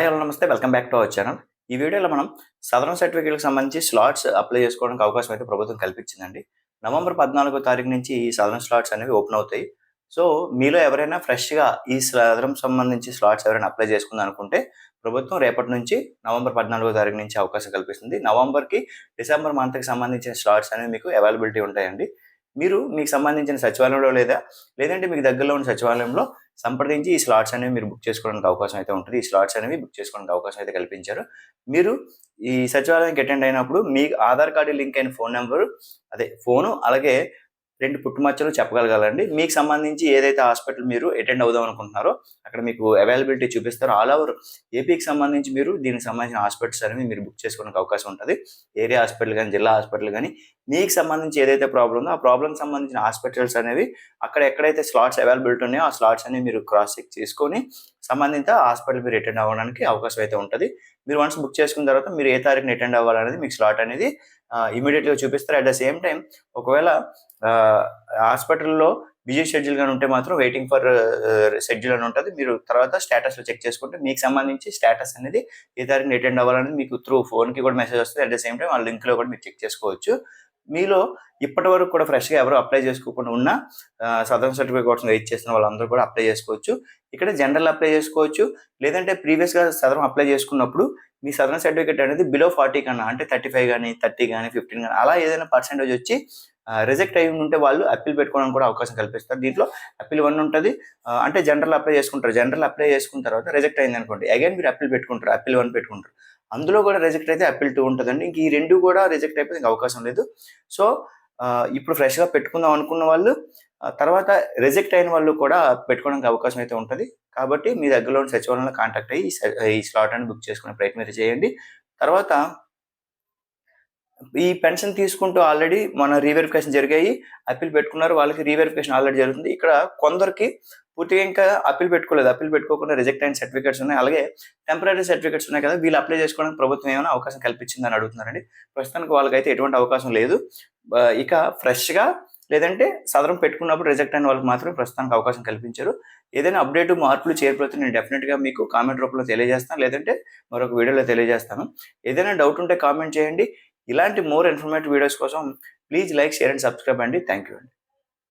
Hello నమస్తే welcome back to our channel ఈ వీడియోలో మనం సదరన్ సర్టిఫికేట్కి సంబంధించి స్లాట్స్ అప్లై చేసుకోవడానికి అవకాశం అయితే ప్రభుత్వం కల్పించిందండి. నవంబర్ పద్నాలుగో తారీఖు నుంచి ఈ సదరన్ స్లాట్స్ అనేవి ఓపెన్ అవుతాయి. సో మీలో ఎవరైనా ఫ్రెష్గా ఈ సదరం సంబంధించి స్లాట్స్ ఎవరైనా అప్లై చేసుకుందాం అనుకుంటే ప్రభుత్వం రేపటి నుంచి నవంబర్ పద్నాలుగో తారీఖు నుంచి అవకాశం కల్పిస్తుంది. నవంబర్కి డిసెంబర్ మంత్కి సంబంధించిన స్లాట్స్ అనేవి మీకు అవైలబిలిటీ ఉంటాయండి. మీరు మీకు సంబంధించిన సచివాలయంలో లేదా లేదంటే మీకు దగ్గరలో ఉన్న సచివాలయంలో సంప్రదించి ఈ స్లాట్స్ అనేవి మీరు బుక్ చేసుకోవడానికి అవకాశం అయితే ఉంటుంది. ఈ స్లాట్స్ అనేవి బుక్ చేసుకోవడానికి అవకాశం అయితే కల్పించారు. మీరు ఈ సచివాలయానికి అటెండ్ అయినప్పుడు మీ ఆధార్ కార్డు లింక్ అయిన ఫోన్ నెంబరు అదే ఫోను అలాగే రెండు పుట్టుమచ్చలు చెప్పగలగాలండి. మీకు సంబంధించి ఏదైతే హాస్పిటల్ మీరు అటెండ్ అవుదాం అనుకుంటున్నారో అక్కడ మీకు అవైలబిలిటీ చూపిస్తారో. ఆల్ ఓవర్ ఏపీకి సంబంధించి మీరు దీనికి సంబంధించిన హాస్పిటల్స్ అనేవి మీరు బుక్ చేసుకోవడానికి అవకాశం ఉంటుంది. ఏరియా హాస్పిటల్ కానీ జిల్లా హాస్పిటల్ కానీ మీకు సంబంధించి ఏదైతే ప్రాబ్లం ఉందో ఆ ప్రాబ్లంకి సంబంధించిన హాస్పిటల్స్ అనేవి అక్కడ ఎక్కడైతే స్లాట్స్ అవైలబిలిటీ ఉన్నాయో ఆ స్లాట్స్ అనేవి మీరు క్రాస్ చెక్ చేసుకొని సంబంధిత హాస్పిటల్ మీరు అటెండ్ అవ్వడానికి అవకాశం అయితే ఉంటుంది. మీరు వన్స్ బుక్ చేసుకున్న తర్వాత మీరు ఏ తారీఖున అటెండ్ అవ్వాలనేది మీకు స్లాట్ అనేది ఇమీడియట్గా చూపిస్తారు. అట్ ద సేమ్ టైం ఒకవేళ హాస్పిటల్లో బిజీ షెడ్యూల్ కానీ ఉంటే మాత్రం వెయిటింగ్ ఫర్ షెడ్యూల్ అని ఉంటుంది. మీరు తర్వాత స్టేటస్లో చెక్ చేసుకుంటే మీకు సంబంధించి స్టేటస్ అనేది ఏ తారీఖున అటెండ్ అవ్వాలనేది మీకు త్రూ ఫోన్కి కూడా మెసేజ్ వస్తుంది. అట్ ద సేమ్ టైం ఆ లింక్లో కూడా మీరు చెక్ చేసుకోవచ్చు. మీలో ఇప్పటి వరకు కూడా ఫ్రెష్గా ఎవరు అప్లై చేసుకోకుండా ఉన్న సదరన్ సర్టిఫికేట్ కోసం వెయిట్ చేస్తున్న వాళ్ళందరూ కూడా అప్లై చేసుకోవచ్చు. ఇక్కడ జనరల్ అప్లై చేసుకోవచ్చు. లేదంటే ప్రీవియస్గా సదరం అప్లై చేసుకున్నప్పుడు మీ సదరన్ సర్టిఫికేట్ అనేది బిలో ఫార్టీ కన్నా అంటే థర్టీ ఫైవ్ కానీ థర్టీ కానీ ఫిఫ్టీన్ కానీ అలా ఏదైనా పర్సెంటేజ్ వచ్చి రిజెక్ట్ అయి ఉంటే వాళ్ళు అప్పీల్ పెట్టుకోవడానికి కూడా అవకాశం కల్పిస్తారు. దీంట్లో అప్పీల్ వన్ ఉంటుంది. అంటే జనరల్ అప్లై చేసుకుంటారు. జనరల్ అప్లై చేసుకున్న తర్వాత రిజెక్ట్ అయింది అనుకోండి. అగైన్ మీరు అప్పీల్ పెట్టుకుంటారు. అప్పీల్ వన్ పెట్టుకుంటారు. అందులో కూడా రిజెక్ట్ అయితే అప్పీల్ టూ ఉంటుందండి. ఇంక ఈ రెండు కూడా రిజెక్ట్ అయిపోతే ఇంకా అవకాశం లేదు. సో ఇప్పుడు ఫ్రెష్గా పెట్టుకుందాం అనుకున్న వాళ్ళు తర్వాత రిజెక్ట్ అయిన వాళ్ళు కూడా పెట్టుకోవడానికి అవకాశం అయితే ఉంటుంది. కాబట్టి మీ దగ్గరలో ఉన్న సచివాలయంలో కాంటాక్ట్ అయ్యి ఈ స్లాట్ అని బుక్ చేసుకునే ప్రయత్నం చేయండి. తర్వాత ఈ పెన్షన్ తీసుకుంటూ ఆల్రెడీ మన రీవెరిఫికేషన్ జరిగాయి. అప్పీల్ పెట్టుకున్నారు. వాళ్ళకి రీవెరిఫికేషన్ ఆల్రెడీ జరుగుతుంది. ఇక్కడ కొందరికి పూర్తిగా ఇంకా అప్పీల్ పెట్టుకోలేదు. అప్పీల్ పెట్టుకోకుండా రిజెక్ట్ అయిన సర్టిఫికేట్స్ ఉన్నాయి. అలాగే టెంపరీ సర్టిఫికేట్స్ ఉన్నాయి కదా వీళ్ళు అప్లై చేసుకోవడానికి ప్రభుత్వం ఏమైనా అవకాశం కల్పించిందని అడుగుతున్నారండి. ప్రస్తుతానికి వాళ్ళకైతే ఎటువంటి అవకాశం లేదు. ఇక ఫ్రెష్గా లేదంటే సదరం పెట్టుకున్నప్పుడు రిజెక్ట్ అయిన వాళ్ళకి మాత్రం ప్రస్తుతానికి అవకాశం కల్పించారు. ఏదైనా అప్డేట్ మార్పులు చేరిపోతే నేను డెఫినెట్గా మీకు కామెంట్ రూపంలో తెలియజేస్తాను. లేదంటే మరొక వీడియోలో తెలియజేస్తాను. ఏదైనా డౌట్ ఉంటే కామెంట్ చేయండి. ఇలాంటి మోర్ ఇన్ఫర్మేటివ్ వీడియోస్ కోసం please like share and subscribe అండి. థ్యాంక్ యూ అండి.